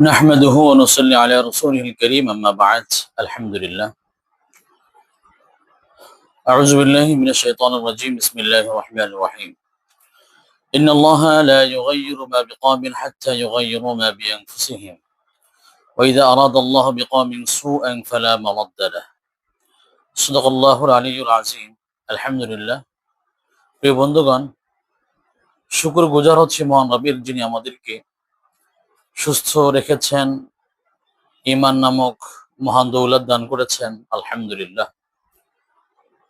نحمده ونصلي على رسوله الكريم أما بعد الحمد لله أعوذ بالله من الشيطان الرجيم بسم الله الرحمن الرحيم إن الله لا يغير ما بقوم حتى يغيروا ما بأنفسهم وإذا أراد الله بقوم سوءا فلا مرد له صدق الله العلي العظيم الحمد لله প্রিয় বন্ধুগণ শুকুর গুজার হচ্ছে মহান রবির যিনি আমাদেরকে সুস্থ রেখেছেন ইমান নামক মহান দৌলত দান করেছেন, আলহামদুলিল্লাহ।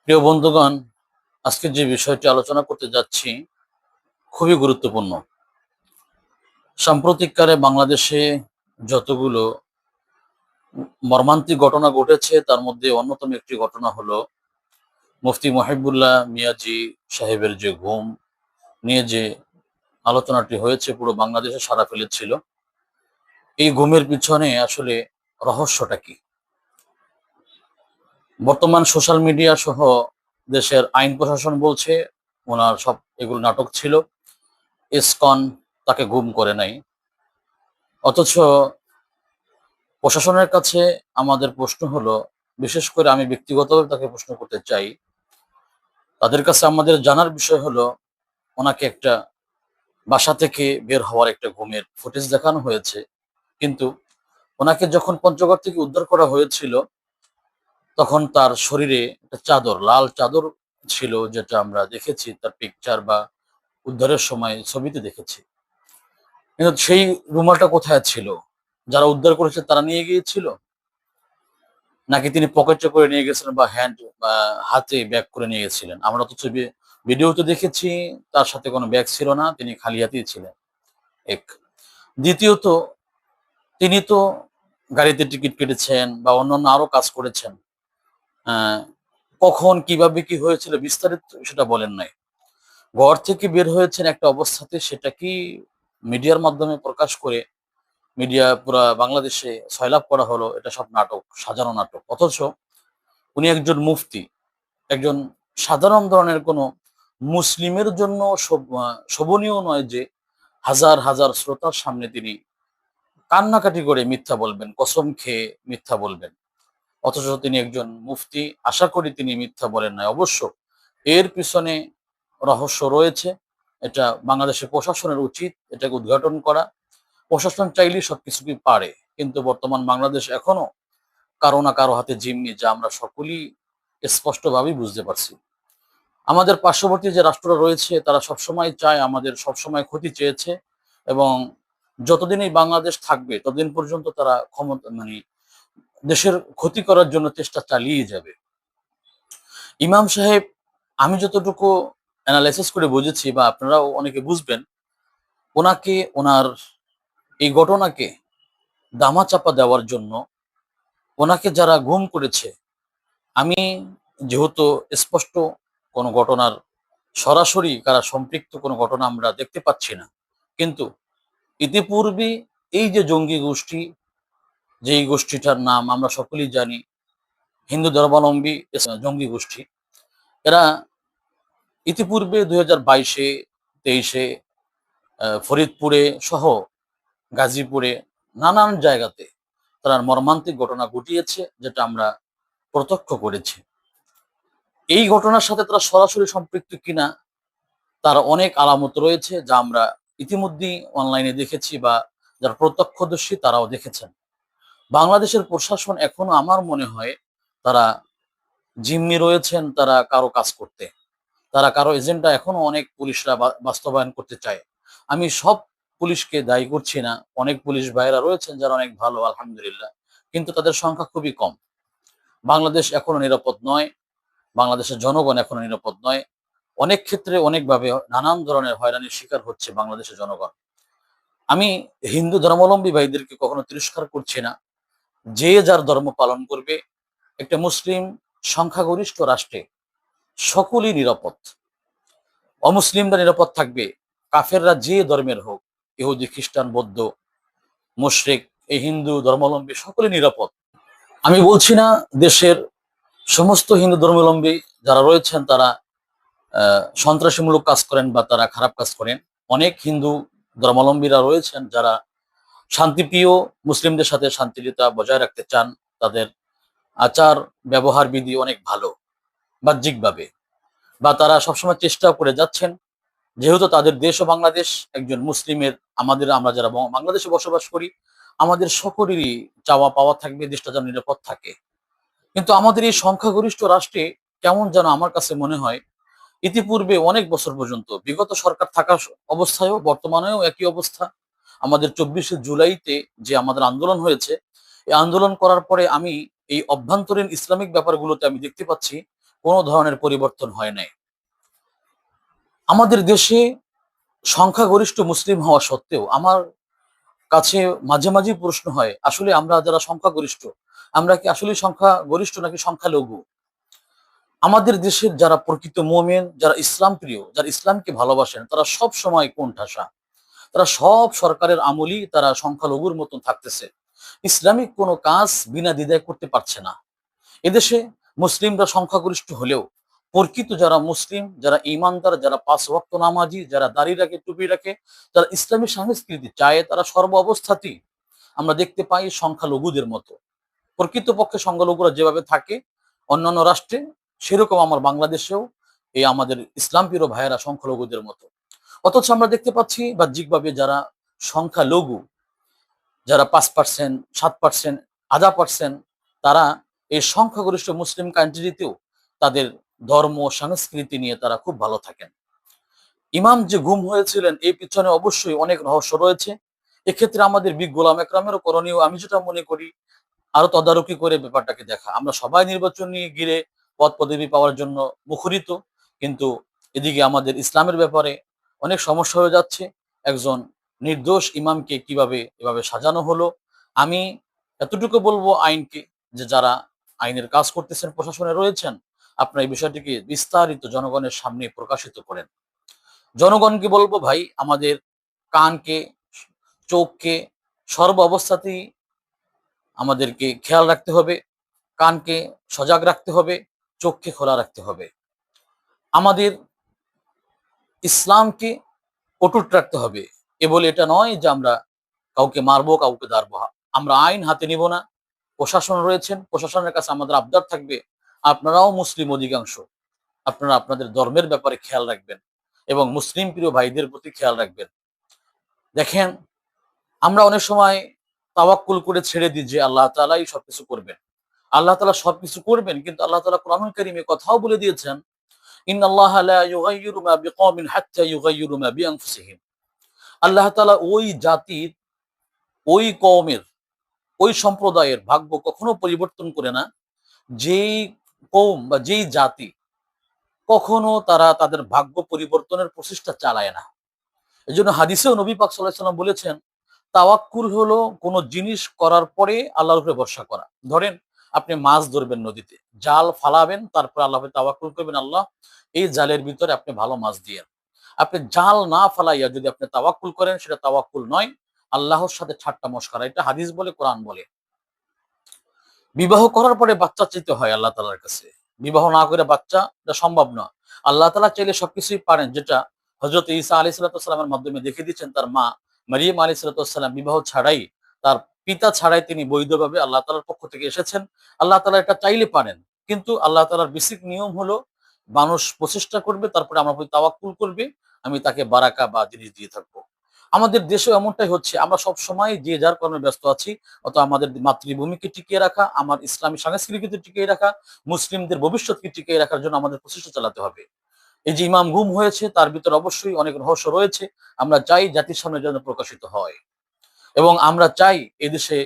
প্রিয় বন্ধুগণ, আজকে যে বিষয়টি আলোচনা করতে যাচ্ছি খুবই গুরুত্বপূর্ণ। সাম্প্রতিককালে বাংলাদেশে যতগুলো মর্মান্তিক ঘটনা ঘটেছে, তার মধ্যে অন্যতম একটি ঘটনা হলো মুফতি মহিবুল্লাহ মিয়াজি সাহেবের যে ঘুম নিয়ে যে আলোচনাটি হয়েছে, পুরো বাংলাদেশে সারা ফেলেছিল। এই ঘুমের পিছনে আসলে রহস্যটা কি? বর্তমান সোশ্যাল মিডিয়া সহ দেশের আইন প্রশাসন বলছে, ওনার সব এগুলো নাটক ছিল। ইসকন তাকে গুম করে নাই। অথচ প্রশাসনের কাছে আমাদের প্রশ্ন হলো, বিশেষ করে আমি ব্যক্তিগতভাবে তাকে প্রশ্ন করতে চাই, তাদের কাছে আমাদের জানার বিষয় হলো, ওনাকে একটা বাসা থেকে বের হওয়ার একটা ঘুমের ফুটেজ দেখানো হয়েছে। কিন্তু ওনাকে যখন পঞ্চগড় থেকে উদ্ধার করা হয়েছিল, তখন তার শরীরে একটা চাদর, লাল চাদর ছিল, যেটা আমরা দেখেছি তার পিকচার বা উদ্ধারের সময় ছবিতে দেখেছি। কিন্তু সেই রুমালটা কোথায় ছিল? যারা উদ্ধার করেছে তারা নিয়ে গিয়েছিল? নাকি তিনি পকেটে করে নিয়ে গেছিলেন বা হ্যান্ড বা হাতে ব্যাগ করে নিয়ে গেছিলেন? আমরা তো ছবি ভিডিওতে দেখেছি, তার সাথে কোনো ব্যাগ ছিল না, তিনি খালি হাতেই ছিলেন। এক। দ্বিতীয়ত তিনি তো গাড়িতে টিকিট কেটেছেন বা অন্যান্য আরও কাজ করেছেন। কখন, কীভাবে, কি হয়েছিল বিস্তারিত সেটা বলেন নাই। ঘর থেকে বের হয়েছেন একটা অবস্থাতে সেটা কি মিডিয়ার মাধ্যমে প্রকাশ করে মিডিয়া পুরা বাংলাদেশে সয়লাভ করা হলো, এটা সব নাটক, সাজানো নাটক। অথচ উনি একজন মুফতি, একজন সাধারণ ধরনের কোনো মুসলিমের জন্য শোভ- শোভনীয় নয় যে হাজার হাজার শ্রোতার সামনে তিনি কান্নাকাটি করে মিথ্যা বলবেন, কসম খেয়ে মিথ্যা বলবেন। অথচ তিনি একজন মুফতি, আশা করি তিনি মিথ্যা বলেন নাই। অবশ্য এর পিছনে রহস্য রয়েছে, এটা বাংলাদেশের প্রশাসনের উচিত এটাকে উদ্ঘাটন করা। প্রশাসন চাইলেই সবকিছু কি পারে, কিন্তু বর্তমান বাংলাদেশ এখনও কারও না কারও হাতে জিম্মি, যা আমরা সকলেই স্পষ্টভাবেই বুঝতে পারছি। আমাদের পার্শ্ববর্তী যে রাষ্ট্ররা রয়েছে, তারা সবসময় চায়, আমাদের সবসময় ক্ষতি চেয়েছে এবং যতদিন এই বাংলাদেশ থাকবে, ততদিন পর্যন্ত তারা ক্ষমতা মানে দেশের ক্ষতি করার জন্য চেষ্টা চালিয়ে যাবে। ইমাম সাহেব, আমি যতটুকু অ্যানালাইসিস করে বুঝেছি বা আপনারাও অনেকে বুঝবেন, ওনাকে, ওনার এই ঘটনাকে দামা চাপা দেওয়ার জন্য ওনাকে যারা গুম করেছে, আমি যেহেতু স্পষ্ট কোনো ঘটনার সরাসরি কারা সম্পৃক্ত কোনো ঘটনা আমরা দেখতে পাচ্ছি না, কিন্তু ইতিপূর্বে এই যে জঙ্গি গোষ্ঠী যে এই গোষ্ঠীটার নাম আমরা সকলেই জানি, হিন্দু ধর্মাবলম্বী জঙ্গি গোষ্ঠী, এরা ইতিপূর্বে দুই হাজার বাইশে, তেইশে ফরিদপুরে সহ গাজীপুরে নানান জায়গাতে তারা মর্মান্তিক ঘটনা ঘটিয়েছে, যেটা আমরা প্রত্যক্ষ করেছি। এই ঘটনার সাথে তারা সরাসরি সম্পৃক্ত কিনা, তার অনেক আলামত রয়েছে, যা আমরা ইতিমধ্যেই অনলাইনে দেখেছি বা যারা প্রত্যক্ষদর্শী তারাও দেখেছেন। বাংলাদেশের প্রশাসন এখনও আমার মনে হয় তারা জিম্মি রয়েছেন তারা কারও কাজ করতে। তারা কারও এজেন্ডা এখনও অনেক পুলিশরা বাস্তবায়ন করতে চায়। আমি সব পুলিশকে দায়ী করছি না, অনেক পুলিশ ভাইরা রয়েছেন যারা অনেক ভালো, আলহামদুলিল্লাহ, কিন্তু তাদের সংখ্যা খুবই কম। বাংলাদেশ এখনও নিরাপদ নয়, বাংলাদেশের জনগণ এখনও নিরাপদ নয় অনেক ক্ষেত্রে অনেকভাবে নানান ধরনের হয়রানির শিকার হচ্ছে বাংলাদেশের জনগণ। আমি হিন্দু ধর্মাবলম্বী ভাইদেরকে কখনো তিরস্কার করছি না। যে যার ধর্ম পালন করবে, একটা মুসলিম সংখ্যাগরিষ্ঠ রাষ্ট্রে সকলেই নিরাপদ। অমুসলিমরা নিরাপদ থাকবে, কাফেররা যে ধর্মের হোক, ইহুদি, খ্রিস্টান, বৌদ্ধ, মুশরিক, এই হিন্দু ধর্মাবলম্বী সকলে নিরাপদ। আমি বলছি না দেশের সমস্ত হিন্দু ধর্মাবলম্বী যারা রয়েছেন তারা সন্ত্রাসীমূলক কাজ করেন বা তারা খারাপ কাজ করেন। অনেক হিন্দু ধর্মাবলম্বীরা রয়েছেন যারা শান্তিপ্রিয় মুসলিমদের সাথে শান্তিরিতা বজায় রাখতে চান। তাদের আচার ব্যবহার বিধি অনেক ভালো, বাহ্যিকভাবে। বা তারা সবসময় চেষ্টা করে যাচ্ছেন, যেহেতু তাদের দেশ ও বাংলাদেশ একজন মুসলিমের, আমাদের আমরা যারা বাংলাদেশে বসবাস করি, আমাদের সকলেরই চাওয়া পাওয়া থাকবে, দেশটা যেন নিরাপদ থাকে। কিন্তু আমাদের এই সংখ্যাগরিষ্ঠ রাষ্ট্রে কেমন যেন আমার কাছে মনে হয় ইতিপূর্বে অনেক বছর পর্যন্ত বিগত সরকার থাকা অবস্থায়ও বর্তমানেও একই অবস্থা। আমাদের চব্বিশে জুলাইতে যে আমাদের আন্দোলন হয়েছে, এই আন্দোলন করার পরে আমি এই অভ্যন্তরীণ ইসলামিক ব্যাপারগুলোতে আমি দেখতে পাচ্ছি কোনো ধরনের পরিবর্তন হয় নাই। আমাদের দেশে সংখ্যাগরিষ্ঠ মুসলিম হওয়া সত্ত্বেও আমার কাছে মাঝে মাঝে প্রশ্ন হয়, আসলে আমরা যারা সংখ্যাগরিষ্ঠ, আমরা কি আসলে সংখ্যাগরিষ্ঠ নাকি সংখ্যালঘু? আমাদের দেশের যারা প্রকৃত মোমেন, যারা ইসলাম প্রিয়, যারা ইসলামকে ভালোবাসেন, তারা সব সময় কোন ঠাসা তারা সব সরকারের আমলই তারা সংখ্যালঘুর মতন থাকতেছে। ইসলামিক কোনো কাজ বিনা দ্বিধায় করতে পারছে না। এদেশে মুসলিমরা সংখ্যাগরিষ্ঠ হলেও, প্রকৃত যারা মুসলিম, যারা ইমানদার যারা পাঁচ ওয়াক্ত নামাজি, যারা দাঁড়িয়ে রাখে, টুপি রাখে, যারা ইসলামী সংস্কৃতি চায়, তারা সর্ব অবস্থাতেই আমরা দেখতে পাই সংখ্যালঘুদের মতো। প্রকৃতপক্ষে সংখ্যালঘুরা যেভাবে থাকে, অন্যান্য রাষ্ট্রে সেরকম আমার বাংলাদেশেও এই আমাদের ইসলাম প্রিয় ভাইয়েরা সংখ্যালঘুদের মতো। অথচ আমরা দেখতে পাচ্ছি বাহ্যিকভাবে যারা সংখ্যালঘু, যারা পাঁচ পার্সেন্ট সাত পার্সেন্ট আধা পার্সেন্ট তারা এই সংখ্যাগরিষ্ঠ মুসলিম কান্ট্রিতেও তাদের ধর্ম, সংস্কৃতি নিয়ে তারা খুব ভালো থাকেন। ইমাম যে গুম হয়েছিলেন এই পিছনে অবশ্যই অনেক রহস্য রয়েছে। এক্ষেত্রে আমাদের বিগ গোলাম একরামেরও করণীয়, আমি যেটা মনে করি, আরও তদারকি করে ব্যাপারটাকে দেখা। আমরা সবাই নির্বাচন নিয়ে ঘিরে পদ পদবি পাওয়ার জন্য মুখরিত। কিন্তু এদিকে আমাদের ইসলামের ব্যাপারে অনেক সমস্যা হয়ে যাচ্ছে। একজন নির্দোষ ইমামকে কীভাবে এভাবে সাজানো হলো? আমি এতটুকু বলব আইনকে যে যারা আইনের কাজ করতেছেন, প্রশাসনে রয়েছেন, আপনার এই বিষয়টিকে বিস্তারিত জনগণের সামনে প্রকাশিত করেন। জনগণকে বলব ভাই, আমাদের কানকে, চোখকে, সর্ব অবস্থাতেই আমাদেরকে খেয়াল রাখতে হবে। কানকে সজাগ রাখতে হবে। চোখকে খোলা রাখতে হবে। আমাদের ইসলামকে অটুট রাখতে হবে। এ বলে এটা নয় যে আমরা কাউকে মারবো, কাউকে দাঁড়বো। আমরা আইন হাতে নিব না। প্রশাসন রয়েছেন, প্রশাসনের কাছে আমাদের আবদার থাকবে। আপনারাও মুসলিম অধিকাংশ। আপনারা আপনাদের ধর্মের ব্যাপারে খেয়াল রাখবেন এবং মুসলিম প্রিয় ভাইদের প্রতি খেয়াল রাখবেন। দেখেন, আমরা অনেক সময় তাওয়াক্কুল করে ছেড়ে দিই যে আল্লাহ তালাই সবকিছু করবেন। আল্লাহ তালা সবকিছু করবেন, কিন্তু আল্লাহ তালা কোরআন কারিমে কথাও বলে দিয়েছেন ইন আল্লাহ আল্লাহ তালা ওই জাতির, ওই কওমের, ওই সম্প্রদায়ের ভাগ্য কখনো পরিবর্তন করে না। যেই কৌম বা যেই জাতি কখনো তারা তাদের ভাগ্য পরিবর্তনের প্রচেষ্টা চালায় না। এই জন্য হাদিসেও নবী পাক সাল্লাম বলেছেন, তাওয়াক্কুল হলো কোনো জিনিস করার পরে আল্লাহর উপরে ভরসা করা। ধরেন আপনি মাছ ধরবেন নদীতে। জাল ফালাবেন, তারপর আল্লাহ তাওয়াক্কুল করবেন, আল্লাহ এই জালের ভিতরে আপনি ভালো মাছ দিয়ে আপনি জাল না ফালাইয়া যদি আপনি তাওয়াক্কুল করেন, সেটা তাওয়াক্কুল নয়, আল্লাহর সাথে ঠাট্টা মস্করা। এটা হাদিস বলে, কোরআন বলে। বিবাহ করার পরে বাচ্চা চাইতে হয় আল্লাহ তালার কাছে। বিবাহ না করে বাচ্চা, এটা সম্ভব না আল্লাহ তালা চাইলে সবকিছুই পারেন। যেটা হজরত ইসা আলি সাল্লামের মাধ্যমে দেখে দিচ্ছেন তার মা মারিয়াম আলী সাল্লাম বিবাহ ছাড়াই তার পিতা ছাড়াই তিনি বৈধভাবে আল্লাহ তালার পক্ষ থেকে এসেছেন। আল্লাহ তালা এটা চাইলে পারেন, কিন্তু আল্লাহ তালার বেসিক নিয়ম হলো, মানুষ প্রচেষ্টা করবে, তারপরে আমার প্রতি তাওয়াক্কুল করবে, আমি তাকে বারাকা বা জিনিস দিয়ে থাকব। আমাদের দেশেও এমনটাই হচ্ছে, আমরা সব সময় যে যার কর্মে ব্যস্ত আছি অত আমাদের মাতৃভূমিকে টিকিয়ে রাখা, আমার ইসলামী সংস্কৃতিকে টিকিয়ে রাখা, মুসলিমদের ভবিষ্যৎকে টিকিয়ে রাখার জন্য আমাদের প্রচেষ্টা চালাতে হবে। এই যে ইমাম গুম হয়েছে, তার ভিতরে অবশ্যই অনেক রহস্য রয়েছে, আমরা চাই জাতির সামনে যেন প্রকাশিত হয়। এবং আমরা চাই এদেশে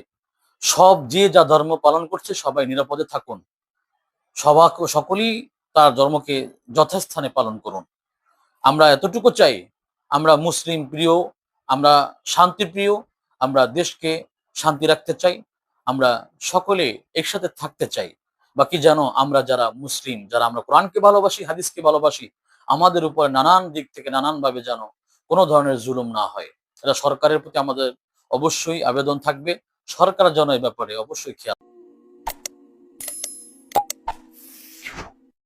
সব যে যা ধর্ম পালন করছে সবাই নিরাপদে থাকুন। সবা সকলেই তার ধর্মকে যথাস্থানে পালন করুন। আমরা এতটুকু চাই, আমরা মুসলিম প্রিয়, আমরা শান্তি প্রিয়, আমরা দেশকে শান্তি রাখতে চাই, আমরা সকলে একসাথে থাকতে চাই। বাকি যেন আমরা যারা মুসলিম, যারা আমরা কোরআনকে ভালোবাসি, হাদিসকে ভালোবাসি, আমাদের উপর নানান দিক থেকে নানানভাবে যেন কোনো ধরনের জুলুম না হয়। এটা সরকারের প্রতি আমাদের অবশ্যই আবেদন থাকবে। সরকার যেন ব্যাপারে অবশ্যই খেয়াল